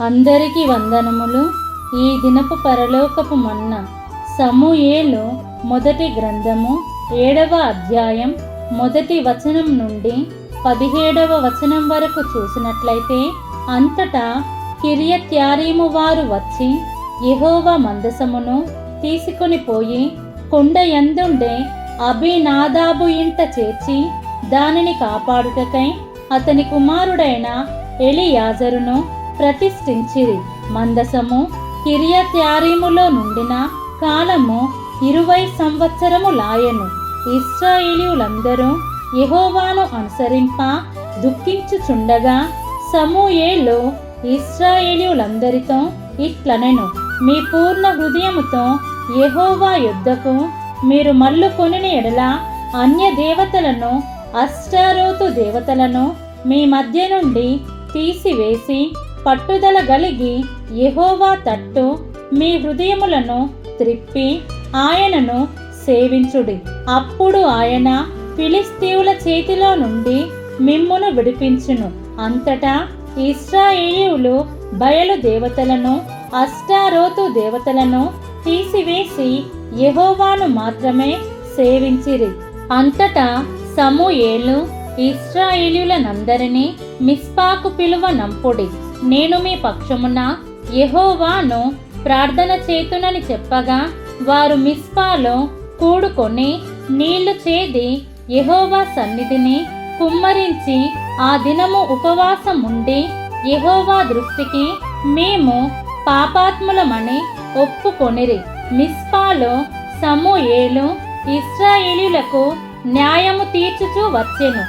అందరికీ వందనములు. ఈ దినపు పరలోకపు మొన్న సమూయేలు మొదటి గ్రంథము ఏడవ అధ్యాయం మొదటి వచనం నుండి పదిహేడవ వచనం వరకు చూసినట్లయితే అంతటా కిరియత్యారీము వారు వచ్చి యహోవ మందసమును తీసుకుని పోయి కొండ ఎందుండే అభినాదాబు ఇంట చేర్చి దానిని కాపాడుటకై అతని కుమారుడైన ఎలియాజరును ప్రతిష్ఠించిరి. మందసము కిరియత్యారీములో నుండిన కాలము ఇరవై సంవత్సరము లాయను ఇస్రాయేలీయులందరూ యహోవాను అనుసరింప దుఃఖించుచుండగా సమూయేలు ఇస్రాయేలీయులందరితో ఇట్లనెను. మీ పూర్ణ హృదయముతో యహోవా యుద్ధకు మీరు మల్లుకొనిని ఎడల అన్య దేవతలను అష్టారోతు దేవతలను మీ మధ్య నుండి తీసివేసి పట్టుదల గలిగి యహోవా తట్టు మీ హృదయములను త్రిప్పి ఆయనను సేవించుడి. అప్పుడు ఆయన ఫిలిస్తీవుల చేతిలో నుండి మిమ్మును విడిపించును. అంతటా ఇస్రాయేయులు బయలు దేవతలను అష్టారోతు దేవతలను తీసివేసి యహోవాను మాత్రమే సేవించిరి. అంతటా సమూయేలు ఇస్రాయేలీయులనందరినీ మిస్పాకు పిలువ నంపుడి. నేను మీ పక్షమున యహోవాను ప్రార్థన చేతునని చెప్పగా వారు మిస్పాలో కూడుకొని నీళ్ళు చేది యహోవా సన్నిధిని కుమ్మరించి ఆ దినము ఉపవాసం ఉండి యహోవా దృష్టికి మేము పాపాత్ములమని ఒప్పుకొనిరి. మిస్పాలో సమూయేలు ఇస్రాయేలీలకు న్యాయము తీర్చుచూ వచ్చెను.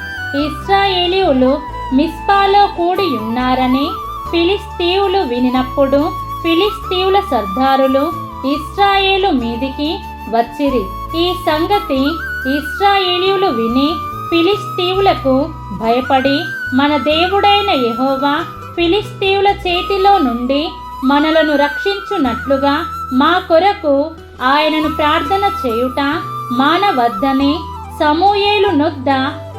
ఇస్రాయేలీయులు మిస్పాలో కూడి ఉన్నారని ఫిలిస్తీవులు వినినప్పుడు ఫిలిస్తీవుల సర్దారులు ఇస్రాయేలు మీదికి వచ్చిరి. ఈ సంగతి ఇస్రాయేలీయులు విని ఫిలిస్తీవులకు భయపడి మన దేవుడైన యహోవా ఫిలిస్తీవుల చేతిలో నుండి మనలను రక్షించున్నట్లుగా మా కొరకు ఆయనను ప్రార్థన చేయుట మానవద్దని సమూయేలు నొద్ద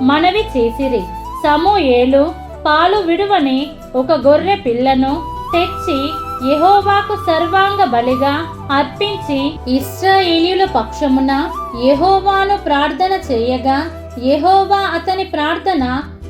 మనవి చేసిరి. సమూయేలు పాలు విడువని ఒక గొర్రె పిల్లను తెచ్చి యహోవాకు సర్వాంగ బలిగా అర్పించి ఇస్రాయేలీల పక్షమున యహోవాను ప్రార్థన చేయగా యహోవా అతని ప్రార్థన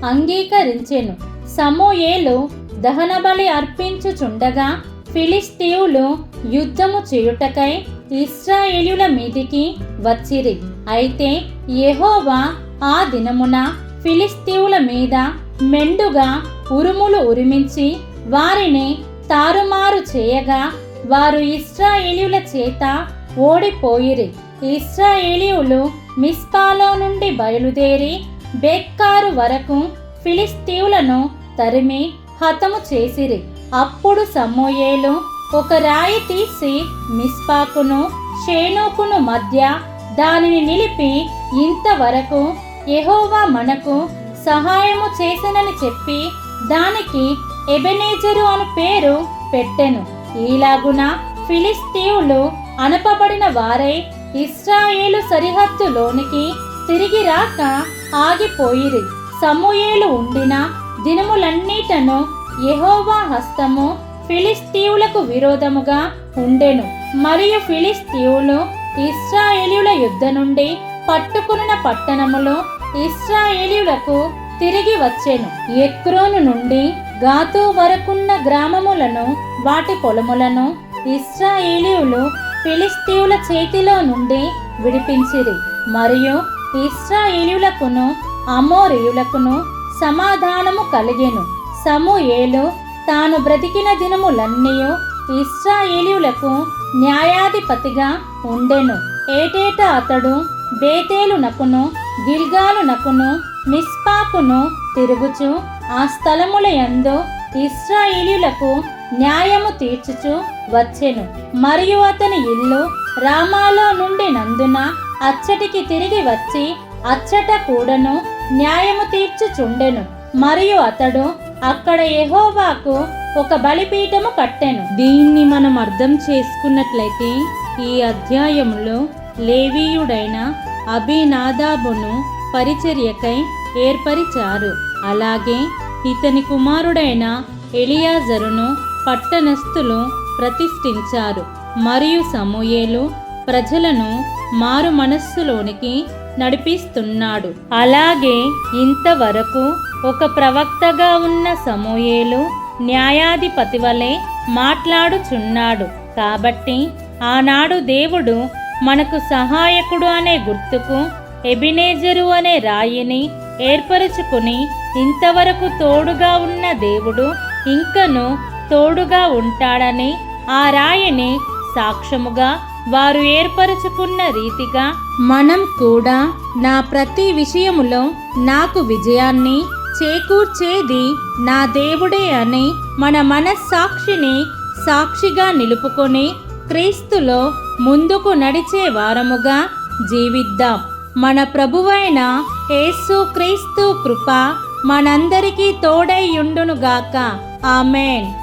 అంగీకరించెను. సమూయేలు దహన బలి అర్పించుచుండగా ఫిలిస్తీవులు యుద్ధము చేయుటకై ఇస్రాయేలుల మీదికి వచ్చిరి. అయితే యహోవా ఆ దినమున ఫిలిస్తీవుల మీద మెండుగా ఉరుములు ఉరిమించి వారిని తారుమారు చేయగా వారు ఇస్రాయేలీయుల చేత ఓడిపోయిరి. ఇస్రాయేలీయులు మిస్పాలో నుండి బయలుదేరి బెక్కారు వరకు ఫిలిస్తీవులను తరిమి హతము చేసిరి. అప్పుడు సమూయేలు ఒక రాయి తీసి మిస్పాకును షేనోకును మధ్య దానిని నిలిపి ఇంతవరకు ఎహోవా మనకు సహాయము చేసానని చెప్పి దానికి ఎబెనేజరు అను పేరు పెట్టెను. ఈలాగున ఫిలిస్తీవులు అనపబడిన వారై ఇస్రాయేలు సరిహద్దులోనికి తిరిగి రాక ఆగిపోయిరి. సమూయేలు ఉండిన దినములన్నిటను యహోవా హస్తము ఫిలిస్తీవులకు విరోధముగా ఉండెను. మరియు ఫిలిస్తీవులు ఇస్రాయేలీయుల యుద్ధ నుండి పట్టుకున్న పట్టణములు ఇస్రాయేలీలకు తిరిగి వచ్చెను. ఎక్రోను నుండి గాతు వరకున్న గ్రామములను వాటి పొలములను ఇస్రాయేలీయులు ఫిలిస్తీయుల చేతిలో నుండి విడిపించిరి. మరియు ఇస్రాయేలీయులకును అమోరియులకును సమాధానము కలిగెను. సమూయేలు తాను బ్రతికిన దినములన్నీ ఇస్రాయేలీయులకు న్యాయాధిపతిగా ఉండెను. ఏటేటా అతడు బేతేలునకును గిల్గాలునకును మిస్పాకును తిరుగుచు ఆ స్థలముల యందు ఇస్రాయేలీయులకు న్యాయము తీర్చుచు వచ్చెను. మరియు అతని ఇల్లు రామాలో నుండి నందున అచ్చటికి తిరిగి వచ్చి అచ్చట కూడను న్యాయము తీర్చుచుండెను. మరియు అతడు అక్కడ ఎహోవాకు ఒక బలిపీఠము కట్టెను. దీన్ని మనం అర్థం చేసుకున్నట్లయితే ఈ అధ్యాయంలో లేవీయుడైన అభినాదాబును పరిచర్యకై ఏర్పరిచారు. అలాగే ఇతని కుమారుడైన ఎలియాజరును పట్టణస్థులు ప్రతిష్ఠించారు. మరియు సమూయేలు ప్రజలను మారు మనస్సులోనికి నడిపిస్తున్నాడు. అలాగే ఇంతవరకు ఒక ప్రవక్తగా ఉన్న సమూయేలు న్యాయాధిపతి వలె మాట్లాడుచున్నాడు. కాబట్టి ఆనాడు దేవుడు మనకు సహాయకుడు అనే గుర్తుకు ఎబినేజరు అనే రాయిని ఏర్పరచుకుని ఇంతవరకు తోడుగా ఉన్న దేవుడు ఇంకను తోడుగా ఉంటాడని ఆ రాయిని సాక్ష్యముగా వారు ఏర్పరచుకున్న రీతిగా మనం కూడా నా ప్రతి విషయములో నాకు విజయాన్ని చేకూర్చేది నా దేవుడే అని మన మనస్సాక్షిని సాక్షిగా నిలుపుకొని క్రీస్తులో ముందుకు నడిచే వారముగా జీవిద్దాం. మన ప్రభువైన యేసు క్రీస్తు కృప మనందరికీ తోడై యుండునుగాక ఆమెన్.